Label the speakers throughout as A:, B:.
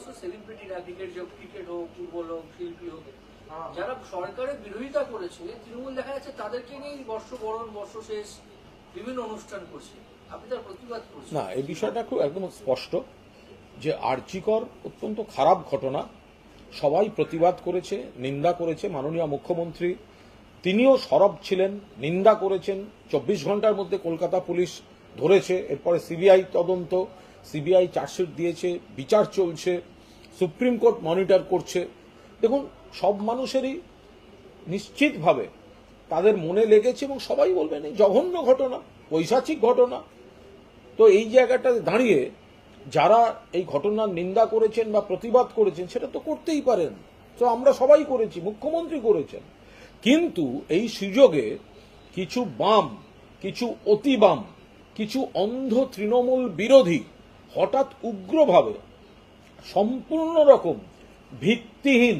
A: সমস্ত সেলিব্রিটিরা ক্রিকেট হোক ক্রিকেট হোক ফুটবল হোক শিল্পী হোক যারা সরকারের বিরোধিতা করেছে তৃণমূল দেখা যাচ্ছে তাদেরকে নিয়ে বর্ষবরণ বর্ষ শেষ বিভিন্ন অনুষ্ঠান করছে। আপনি তার প্রতিবাদ করছেন।
B: না এই বিষয়টা খুব একদম স্পষ্ট যে আর্চিকর অত্যন্ত খারাপ ঘটনা। সবাই প্রতিবাদ করেছে নিন্দা করেছে মাননীয় মুখ্যমন্ত্রী। তিনিও সরব ছিলেন নিন্দা করেছেন। চব্বিশ ঘণ্টার মধ্যে কলকাতা পুলিশ ধরেছে এরপরে সিবিআই তদন্ত। সিবিআই চার্জশিট দিয়েছে, বিচার চলছে, সুপ্রিম কোর্ট মনিটর করছে। দেখুন, সব মানুষেরই নিশ্চিতভাবে তাদের মনে লেগেছে এবং সবাই বলবেন, এই জঘন্য ঘটনা, পৈশাচিক ঘটনা। তো এই জায়গাটাতে দাঁড়িয়ে যারা এই ঘটনার নিন্দা করেছেন বা প্রতিবাদ করেছেন, সেটা তো করতেই পারেন। তো আমরা সবাই করেছি, মুখ্যমন্ত্রী করেছেন। কিন্তু এই সুযোগে কিছু বাম, কিছু অতি বাম, কিছু অন্ধ তৃণমূল বিরোধী হঠাৎ উগ্রভাবে সম্পূর্ণ রকম ভিত্তিহীন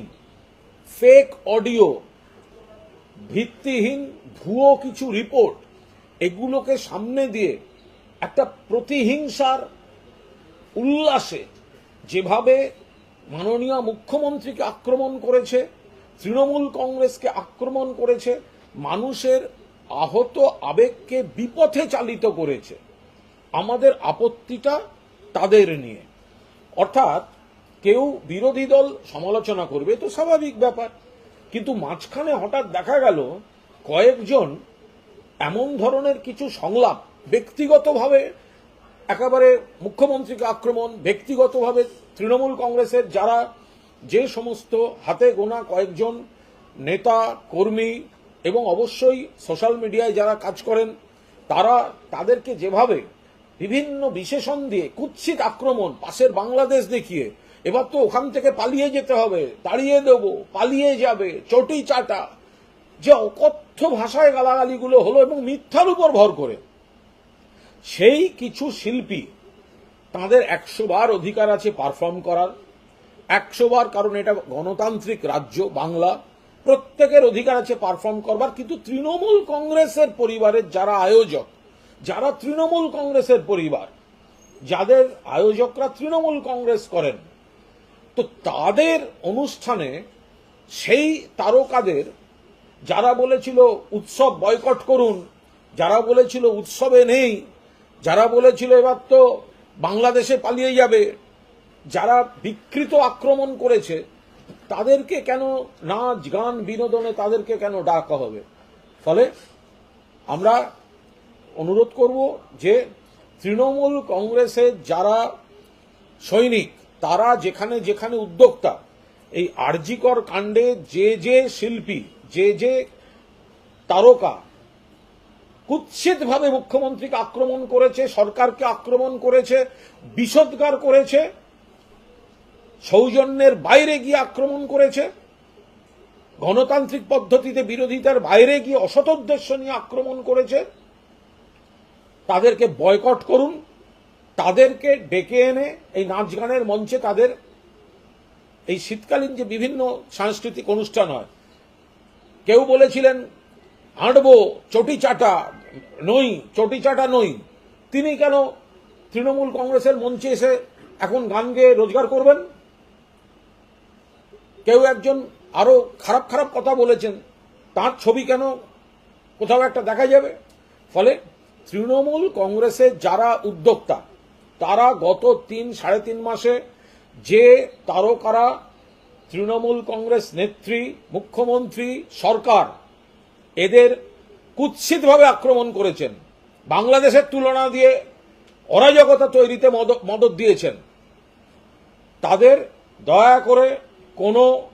B: ফেক অডিও ভিত্তিহীন ভুয়ো কিছু রিপোর্ট এগুলোকে সামনে দিয়ে একটা প্রতিহিংসার উল্লাসে যেভাবে মাননীয় মুখ্যমন্ত্রীকে আক্রমণ করেছে, তৃণমূল কংগ্রেসকে আক্রমণ করেছে, মানুষের আহত আবেগকে বিপথে চালিত করেছে, আমাদের আপত্তিটা তাদের নিয়ে। অর্থাৎ কেউ বিরোধী দল সমালোচনা করবে, তো স্বাভাবিক ব্যাপার। কিন্তু মাঝখানে হঠাৎ দেখা গেল, কয়েকজন এমন ধরনের কিছু সংলাপ, ব্যক্তিগতভাবে একেবারে মুখ্যমন্ত্রীকে আক্রমণ, ব্যক্তিগতভাবে তৃণমূল কংগ্রেসের যারা যে সমস্ত হাতে গোনা কয়েকজন নেতা, কর্মী এবং অবশ্যই সোশ্যাল মিডিয়ায় যারা কাজ করেন, তারা তাদেরকে যেভাবে বিভিন্ন বিশেষণ দিয়ে কুৎসিত আক্রমণ, পাশের বাংলাদেশ দেখিয়ে, এবার তো ওখান থেকে পালিয়ে যেতে হবে, তাড়িয়ে দেব, পালিয়ে যাবে, চটি চাটা। যে অকথ্য ভাষায় গালাগালিগুলো হলো এবং মিথ্যার উপর ভর করে। সেই কিছু শিল্পী, তাদের একশো বার অধিকার আছে পারফর্ম করার। একশো বার, কারণ এটা গণতান্ত্রিক রাজ্য, বাংলা। প্রত্যেকের অধিকার আছে পারফর্ম করবার, কিন্তু তৃণমূল কংগ্রেসের পরিবারের যারা আয়োজক যারা তৃণমূল কংগ্রেসের পরিবার, যাদের আয়োজকরা তৃণমূল কংগ্রেস করেন, তো তাদের অনুষ্ঠানে সেই তারকাদের যারা বলেছিল উৎসব বয়কট করুন, যারা বলেছিল উৎসবে নেই, যারা বলেছিল এবার তো বাংলাদেশে পালিয়ে যাবে, যারা বিকৃত আক্রমণ করেছে, তাদেরকে কেন নাচ গান বিনোদনে তাদেরকে কেন ডাকা হবে? ফলে আমরা অনুরোধ করব যে তৃণমূল কংগ্রেসের যারা সৈনিক, তারা যেখানে যেখানে উদ্যোক্তা, এই আরজিকর কাণ্ডে যে যে শিল্পী, যে যে তারকা কুৎসিতভাবে মুখ্যমন্ত্রীকে আক্রমণ করেছে, সরকারকে আক্রমণ করেছে, বিষোদ্গার করেছে, সৌজন্যের বাইরে গিয়ে আক্রমণ করেছে, গণতান্ত্রিক পদ্ধতিতে বিরোধিতার বাইরে গিয়ে অসৎ উদ্দেশ্য নিয়ে আক্রমণ করেছে তাদেরকে বয়কট করুন, তাদেরকে ডেকে এনে এই নাচ গানের মঞ্চে তাদের এই শীতকালীন যে বিভিন্ন সাংস্কৃতিক অনুষ্ঠান হয়। কেউ বলেছিলেন, হাঁটবো, চটি চাটা নই, চটি চাটা নই। তিনি কেন তৃণমূল কংগ্রেসের মঞ্চে এসে এখন গান গেয়ে রোজগার করবেন? কেউ একজন আরও খারাপ খারাপ কথা বলেছেন, তার ছবি কেন কোথাও একটা দেখা যাবে? ফলে তৃণমূল কংগ্রেসের যারা উদ্যোক্তা, তারা গত তিন, সাড়ে তিন মাসে যে তারকারা তৃণমূল কংগ্রেস নেত্রী, মুখ্যমন্ত্রী, সরকার, এদের কুৎসিতভাবে আক্রমণ করেছেন, বাংলাদেশের তুলনা দিয়ে অরাজকতা তৈরিতে মদ- মদত দিয়েছেন, তাদের দয়া করে কোনো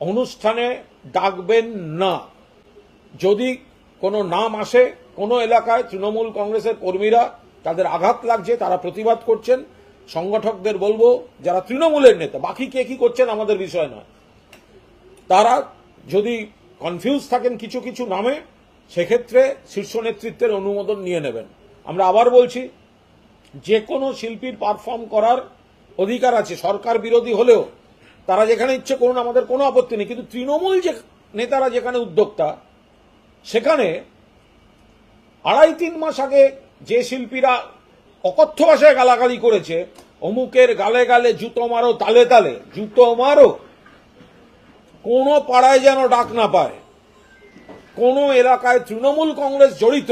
B: অনুষ্ঠানে ডাকবেন না। যদি কোনো নাম আসে কোনো এলাকায় তৃণমূল কংগ্রেসের কর্মীরা তাদের আঘাত লাগছে, তারা প্রতিবাদ করছেন। সংগঠকদের বলব, যারা তৃণমূলের নেতা, বাকি কে কি করছেন আমাদের বিষয় নয়। তারা যদি কনফিউজ থাকেন কিছু কিছু নামে, সেক্ষেত্রে শীর্ষ নেতৃত্বের অনুমোদন নিয়ে নেবেন। আমরা আবার বলছি যে কোনো শিল্পীর পারফর্ম করার অধিকার আছে, সরকার বিরোধী হলেও। তারা যেখানে ইচ্ছে করুন, আমাদের কোনো আপত্তি নেই। কিন্তু তৃণমূল যে নেতারা যেখানে উদ্যোক্তা, সেখানে আড়াই তিন মাস আগে যে শিল্পীরা অকথ্য ভাষায় গালাগালি করেছে, অমুকের গালে গালে জুতো মারো, তালে তালে, জুতো মারো, কোনো পাড়ায় যেন ডাক না পায়। কোনো এলাকায় তৃণমূল কংগ্রেস জড়িত,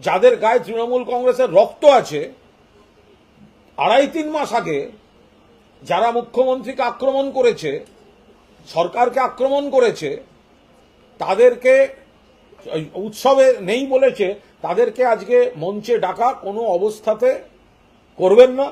B: যাদের গায়ে তৃণমূল কংগ্রেসের রক্ত আছে, আড়াই তিন মাস আগে যারা মুখ্যমন্ত্রীকে আক্রমণ করেছে, সরকারকে আক্রমণ করেছে, তাদেরকে উৎসবে নেই বলেছে তাদেরকে আজকে মঞ্চে ডাকা কোনো অবস্থাতে করবেন না।